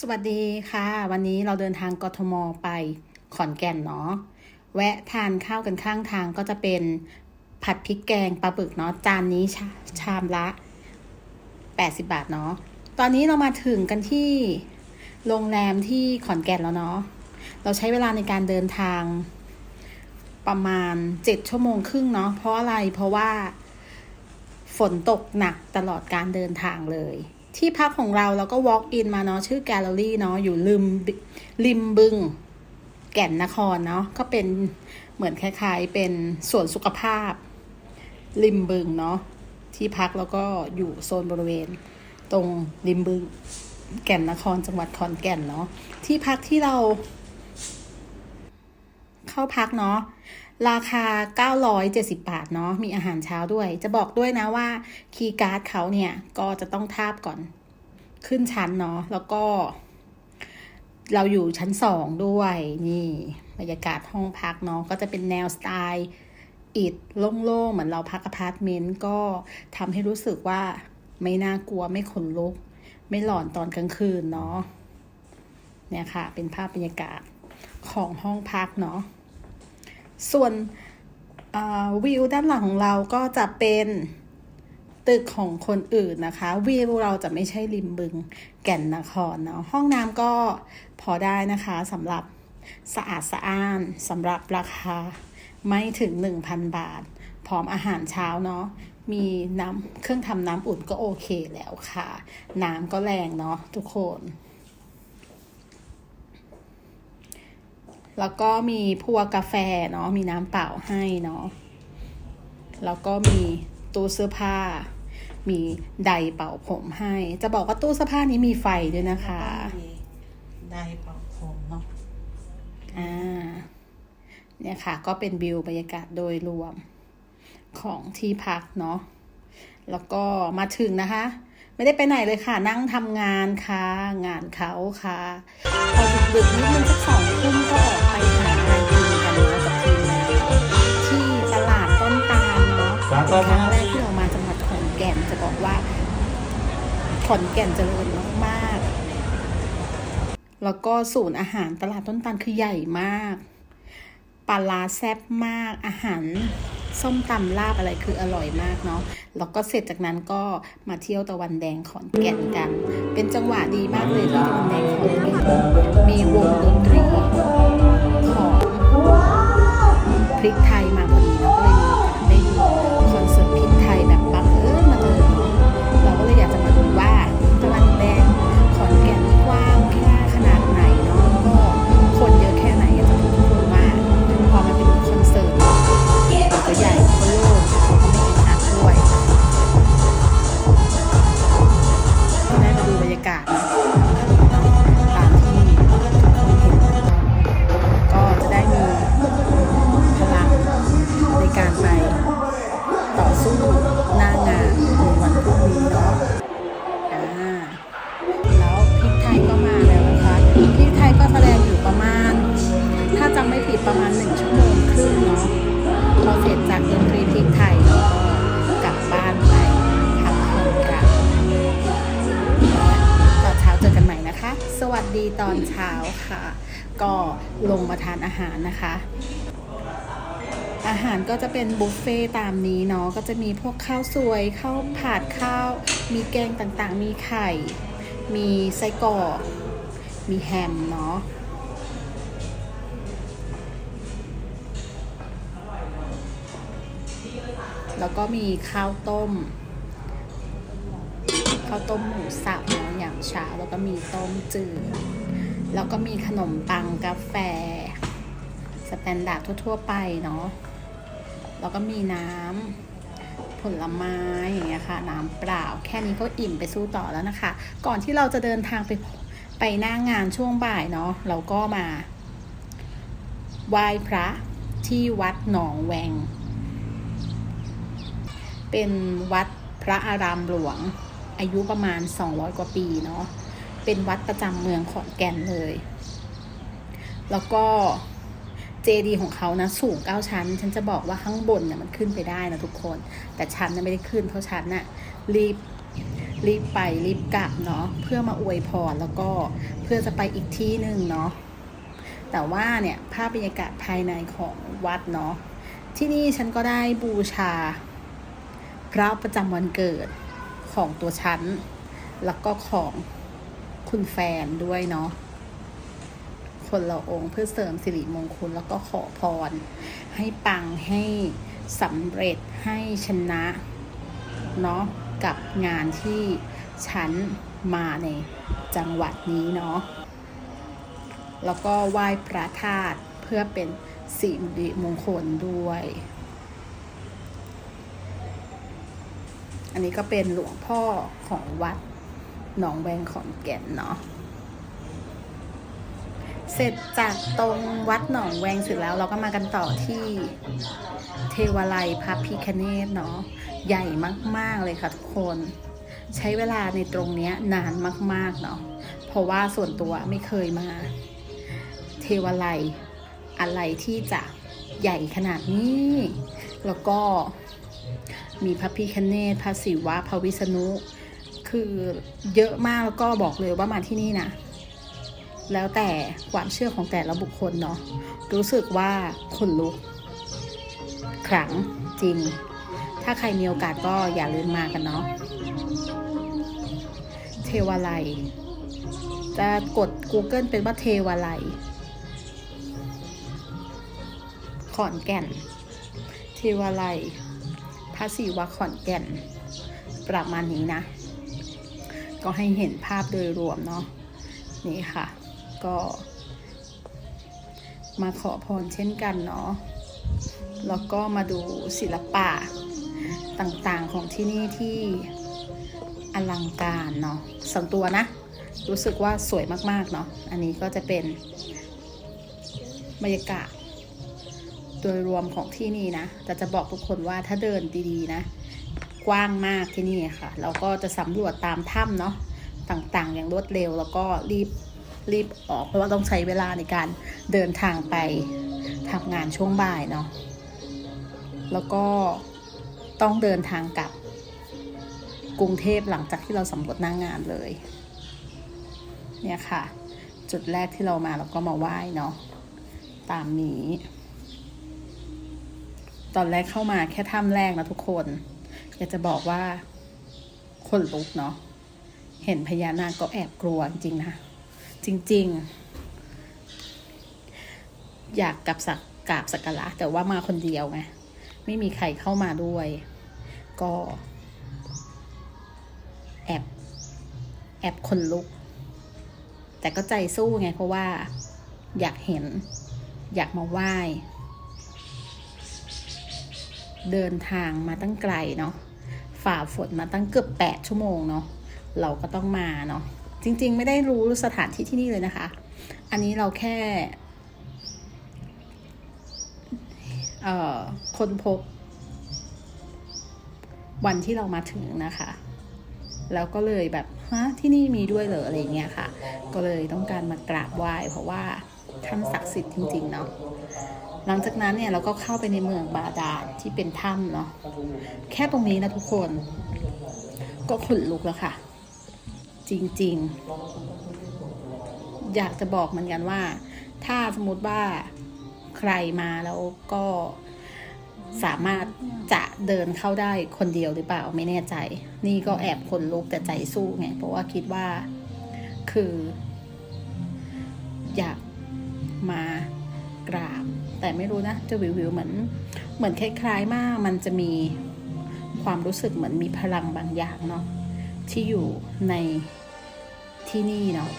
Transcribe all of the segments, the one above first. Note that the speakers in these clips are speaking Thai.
สวัสดีค่ะ วันนี้เราเดินทางกทมไปขอนแก่นเนาะแวะทานข้าวกันข้างทางก็จะเป็นผัดพริกแกงปลาบึกเนาะจานนี้ชาชามละ 80 บาทเนาะตอนนี้เรามาถึงกันที่โรงแรมที่ขอนแก่นแล้วเนาะเราใช้เวลาในการเดินทางประมาณ 7 ชั่วโมงครึ่งเนาะเพราะอะไรเพราะว่าฝนตกหนักตลอดการเดินทางเลย ที่พักของเราเราก็ walk in มาเนาะชื่อแกลเลอรี่เนาะอยู่ริมริมบึงแก่นนครเนาะก็เป็นเหมือนคล้ายๆ เป็นสวนสุขภาพ ริมบึงเนาะที่พักแล้วก็อยู่โซนบริเวณ ตรงริมบึงแก่นนครจังหวัดขอนแก่นเนาะที่พักที่เรา เข้าพักเนาะ ราคา 970 บาทเนาะ มีอาหารเช้าด้วย จะบอกด้วยนะว่าคีย์การ์ดเขาเนี่ย ก็จะต้องทาบก่อน ขึ้นชั้นเนาะ แล้วก็ เราอยู่ชั้นสองด้วย นี่ บรรยากาศห้องพักเนาะ ก็จะเป็นแนวสไตล์อิดโล่งๆ เหมือนเราพักอพาร์ตเมนต์ ก็ทำให้รู้สึกว่าไม่น่ากลัว ไม่ขนลุก ไม่หลอนตอนกลางคืนเนาะ เนี่ยค่ะ เป็นภาพบรรยากาศของห้องพักเนาะ ส่วนวิวด้านหลังของเราก็จะเป็นตึกของคนอื่นนะคะ วิวเราจะไม่ใช่ริมบึงแก่นนครเนาะห้องน้ำก็พอได้นะคะสำหรับสะอาดสะอ้านสำหรับราคาไม่ถึง 1,000 บาท พร้อมอาหารเช้าเนาะมีน้ำเครื่องทำน้ำอุ่นก็โอเคแล้วค่ะ น้ำก็แรงเนาะทุกคน แล้วก็มีพวกกาแฟเนาะมีน้ำเปล่าให้เนาะแล้วก็มีตู้เสื้อผ้า มีไดร์เป่าผมให้ จะบอกว่าตู้เสื้อผ้านี้มีไฟด้วยนะคะ ได้เป่าผมเนาะอ่าเนี่ยค่ะ ก็เป็นวิวบรรยากาศโดยรวมของที่พักเนาะแล้วก็มาถึงนะคะ ไม่ได้ไปไหนเลยค่ะ นั่งทำงานค่ะ งานเขาค่ะ พอดึกๆ อนแก่นเจริญมากๆ แล้วก็ศูนย์อาหารตลาดต้นตาลคือใหญ่มากปลาร้าแซ่บมากอาหารส้มตำลาบอะไรคืออร่อยมากเนาะ แล้วก็เสร็จจากนั้นก็มาเที่ยวตะวันแดงขอนแก่นกัน เป็นจังหวะดีมากเลยที่ตะวันแดงขอนแก่นมีวงดนตรีของพริกไทยมา เช้าค่ะ ก็ลงมาทานอาหารนะคะ อาหารก็จะเป็นบุฟเฟ่ตามนี้เนาะก็จะมีพวกข้าวสวยข้าวผัดข้าว มีแกงต่างๆ มีไข่ มีไส้กรอกมีแฮมเนาะแล้วก็มีข้าวต้ม ข้าวต้มหมูสับเนาะอย่างเช้าแล้วก็มีต้มจืด แล้วก็มีขนมปังกาแฟ สแตนดาร์ดทั่ว ๆ ไปเนาะแล้วก็มีน้ำผลไม้อย่างเงี้ยค่ะ น้ำเปล่าแค่นี้ก็อิ่มไปสู้ต่อแล้วนะคะ ก่อนที่เราจะเดินทางไปไปหน้างงานช่วงบ่ายเนาะเราก็มาไหว้พระที่วัดหนองแวง เป็นวัดพระอารามหลวงอายุประมาณ 200 กว่าปีเนาะ เป็นวัดประจำเมืองขอนแก่นเลย แล้วก็เจดีของเขานะสูง9ชั้น ฉันจะบอกว่าข้างบนเนี่ยมันขึ้นไปได้นะทุกคน แต่ฉันน่ะไม่ได้ขึ้นเพราะฉันน่ะรีบรีบไปรีบกลับเนาะเพื่อมาอวยพรแล้วก็เพื่อจะไปอีกที่หนึ่งเนาะแต่ว่าเนี่ยภาพบรรยากาศภายในของวัดเนาะที่นี่ฉันก็ได้บูชา พระประจำวันเกิดของตัวฉัน แล้วก็ของ คุณแฟนด้วยเนาะคนละองค์เพื่อเสริมสิริมงคลแล้วก็ขอพร ให้ปังให้สำเร็จให้ชนะเนาะกับงานที่ฉันมาในจังหวัดนี้เนาะแล้วก็ไหว้พระธาตุเพื่อเป็นสิริมงคลด้วย อันนี้ก็เป็นหลวงพ่อของวัด หนองแวงขอนแก่นเนาะเสร็จจากตรงวัดหนองแวงเสร็จแล้วเราก็มากันต่อที่เทวาลัยพระพิคเนตเนาะใหญ่มาก ๆ เลยค่ะทุกคน ใช้เวลาในตรงนี้นานมาก ๆ เนาะเพราะว่าส่วนตัวไม่เคยมา เทวาลัยอะไรที่จะใหญ่ขนาดนี้ แล้วก็มีพระพิคเนตพระศิวะพระวิษณุ คือเยอะมากแล้วก็บอกเลยว่ามาที่นี่นะ แล้วแต่ความเชื่อของแต่ละบุคคลเนาะรู้สึกว่าขนลุกขลังจริง ถ้าใครมีโอกาสก็อย่าลืมมากันเนาะเทวาลัย จะกด Google เป็นว่าเทวาลัยขอนแก่น เทวาลัยพระศิวะขอนแก่น ประมาณนี้นะ ก็ให้เห็นภาพโดยรวมเนาะนี่ค่ะ ก็มาขอพรเช่นกันเนาะแล้วก็มาดูศิลปะต่างๆของที่นี่ที่อลังการเนาะส่วนตัวนะ รู้สึกว่าสวยมากๆเนาะอันนี้ก็จะเป็นบรรยากาศโดยรวมของที่นี่นะแต่จะบอกทุกคนว่าถ้าเดินดีๆนะ กว้างมากที่นี่ค่ะ เราก็จะสำรวจตามถ้ำเนาะต่างๆ อย่างรวดเร็วแล้วก็รีบรีบออกเพราะว่าต้องใช้เวลาในการเดินทางไปทำงานช่วงบ่ายเนาะแล้วก็ต้องเดินทางกลับกรุงเทพหลังจากที่เราสำรวจหน้างงานเลย เนี่ยค่ะ จุดแรกที่เรามาเราก็มาไหว้เนาะตามนี้ ตอนแรกเข้ามาแค่ถ้ำแรกนะทุกคน อยากจะบอกว่าคนลุกเนาะเห็นพญานาคก็แอบกลัวจริงนะ จริง ๆ อยากกับสักกราบสักการะแต่ว่ามาคนเดียวไงไม่มีใครเข้ามาด้วย ก็ แอบแอบคนลุก แต่ก็ใจสู้ไงเพราะว่า อยากเห็น อยากมาไหว้ เดินทางมาตั้งไกลเนาะฝ่าฝนมาตั้งเกือบแปดชั่วโมงเนาะเราก็ต้องมาเนาะจริง ๆ ไม่ได้รู้สถานที่ที่นี่เลยนะคะ อันนี้เราแค่เอ่อค้นพบ วันที่เรามาถึงนะคะ แล้วก็เลยแบบฮะที่นี่มีด้วยเหรออะไรเงี้ยค่ะ ก็เลยต้องการมากราบไหว้เพราะว่า ท่านศักดิ์สิทธิ์จริง ๆ เนาะหลังจากนั้นเนี่ยเราก็เข้าไปในเมืองบาดาลที่เป็นถ้ำเนาะแค่ตรงนี้นะทุกคน ก็ขนลุกแล้วค่ะ จริง ๆ อยากจะบอกเหมือนกันว่า ถ้าสมมติว่าใครมาแล้วก็สามารถจะเดินเข้าได้คนเดียวหรือเปล่าไม่แน่ใจ นี่ก็แอบขนลุกแต่ใจสู้ไงเพราะว่าคิดว่าคือ อยาก มากราบ แต่ไม่รู้นะ จะวิววิวๆเหมือนเหมือนคล้ายๆมาก มันจะมีความรู้สึกเหมือนมีพลังบางอย่างเนาะที่อยู่ในที่นี่เนาะ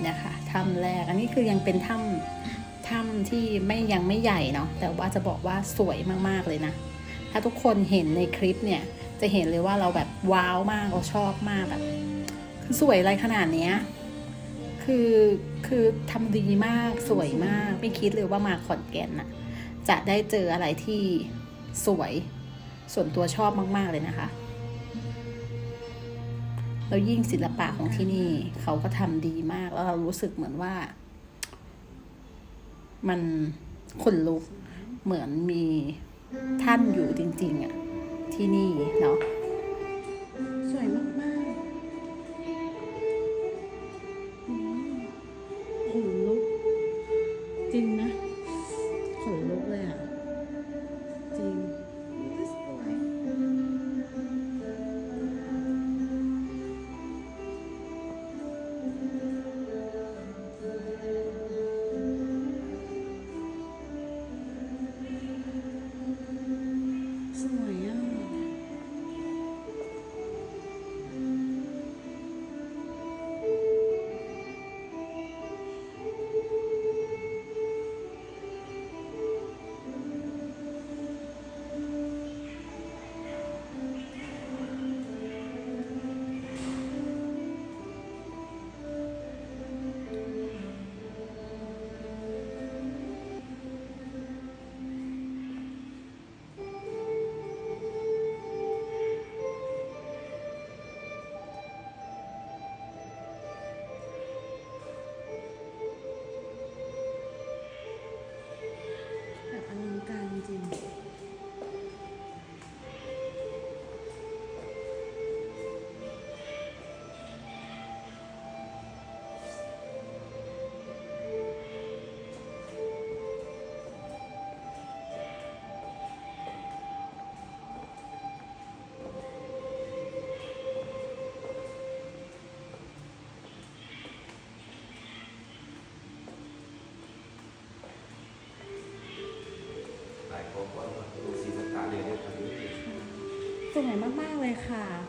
เนี่ยค่ะถ้ำแรกอันนี้คือยังเป็นถ้ำถ้ำที่ไม่ยังไม่ใหญ่เนาะแต่ว่าจะบอกว่าสวยมากๆเลยนะ ถ้าทุกคนเห็นในคลิปเนี่ยจะเห็นเลยว่าเราแบบว้าวมากเราชอบมากแบบคือสวยอะไรขนาดเนี้ย คือคือทำดีมากสวยมาก ไม่คิดเลยว่ามาขอนแก่นน่ะ จะได้เจออะไรที่สวย ส่วนตัวชอบมาก ๆ เลยนะคะ แล้วยิ่งศิลปะของที่นี่ เขาก็ทำดีมาก แล้วเรารู้สึกเหมือนว่า มันขนลุกเหมือนมีท่านอยู่จริง ๆอะที่นี่เนาะ สวยมาก ๆ เลยค่ะ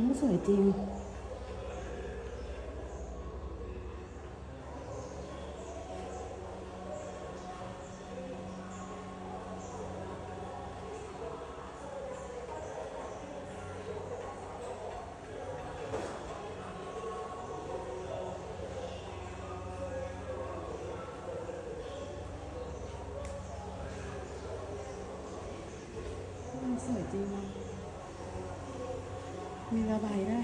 มสวยจริงมันสวยจริงนะ มีระบายได้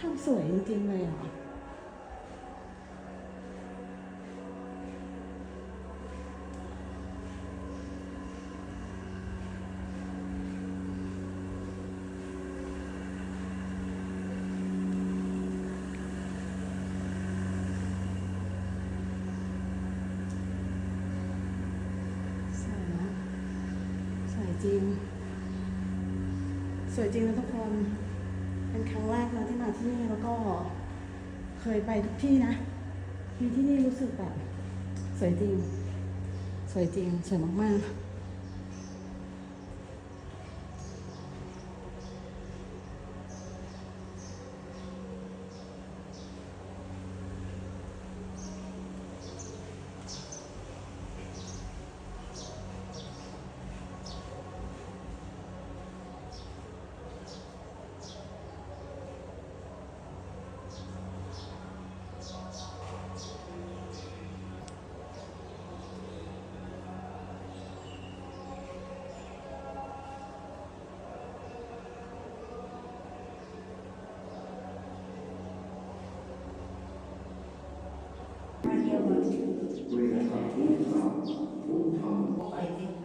ทำสวยจริงๆเลยอะ สวยนะสวย จริง สวยจริงนะทุกคน เป็นครั้งแรกนะที่มาที่นี่แล้วก็เคยไปทุกที่นะมีที่นี่รู้สึกแบบ สวยจริง สวยจริง สวยมากๆ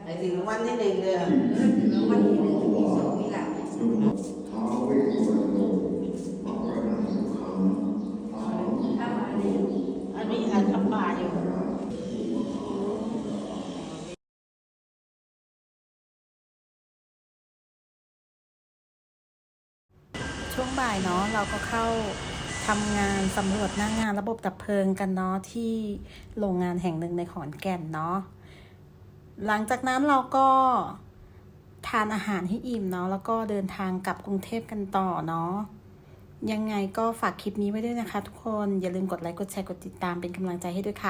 ไอ้ถึงวันที่หนึ่งเดือนวันที่หนึ่งมีสองมีหลักท้าวเวสสุวรรณพระประธานสุขังถ้ามาเนี่ยอันนี้อันทำบาอยู่ช่วงบ่ายเนาะเราก็เข้า ทำงานสำรวจหน้างานระบบดับเพลิงกันเนาะที่โรงงานแห่งหนึ่งในขอนแก่นเนาะหลังจากนั้นเราก็ทานอาหารให้อิ่มเนาะแล้วก็เดินทางกลับกรุงเทพกันต่อเนาะยังไงก็ฝากคลิปนี้ไว้ด้วยนะคะทุกคนอย่าลืมกดไลค์กดแชร์กดติดตามเป็นกำลังใจให้ด้วยค่ะ